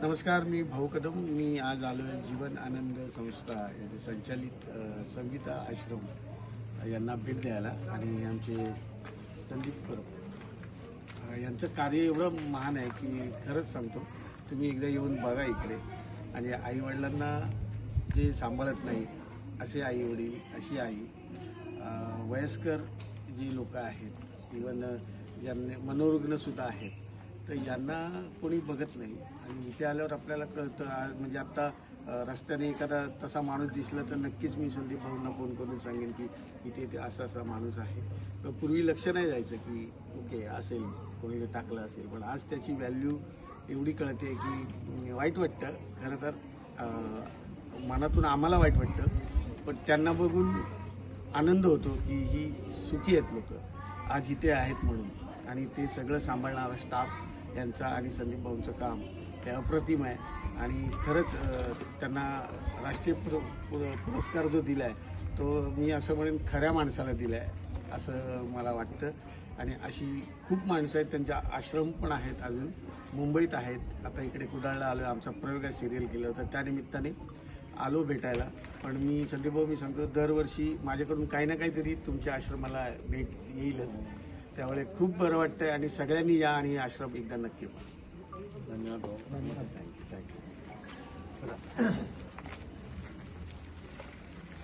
नमस्कार मी भाऊ कदम. मी आज आलो आहे जीवन आनंद संस्था संचालित संगीता आश्रम यांना भेट द्यायला आणि आमचे संदीप परब यांचं कार्य एवढं महान आहे की खरंच सांगतो तुम्ही एकदा येऊन बघा इकडे. आणि आईवडिलांना जे सांभाळत नाही असे आईवडील अशी आई वयस्कर जी लोकं आहेत इवन ज्यांना मनोरुग्णसुद्धा आहेत तर यांना कोणी बघत नाही. आणि इथे आल्यावर आपल्याला कळतं म्हणजे आता रस्त्याने एखादा तसा माणूस दिसला तर नक्कीच मी संदीप भाऊंना फोन करून सांगेन की इथे इथे असा असा माणूस आहे. तर पूर्वी लक्ष नाही जायचं की ओके असेल कोणी टाकलं असेल. पण आज त्याची व्हॅल्यू एवढी कळते की वाईट वाटतं. खरं तर मनातून आम्हाला वाईट वाटतं. पण त्यांना बघून आनंद होतो की ही सुखी आहेत लोक. आज इथे आहेत म्हणून. आणि ते सगळं सांभाळणारा स्टाफ यांचा आणि संदीप भाऊंचं काम हे अप्रतिम आहे. आणि खरंच त्यांना राष्ट्रीय पुर पुर- पुरस्कार जो दिला आहे तो मी असं म्हणेन खऱ्या माणसाला दिला आहे असं मला वाटतं. आणि अशी खूप माणसं आहेत त्यांच्या आश्रम पण आहेत अजून मुंबईत आहेत. आता इकडे कुडाळला आलो आमचा प्रयोग आहे सिरियल केलं होतं त्यानिमित्ताने आलो भेटायला. पण मी संदीप भाऊ मी सांगतो दरवर्षी माझ्याकडून काही ना काहीतरी तुमच्या आश्रमाला भेट येईलच. त्यामुळे खूप बरं वाटतंय आणि सगळ्यांनी या आणि आश्रम एकदा नक्की. धन्यवाद भाऊ. Thank you thank you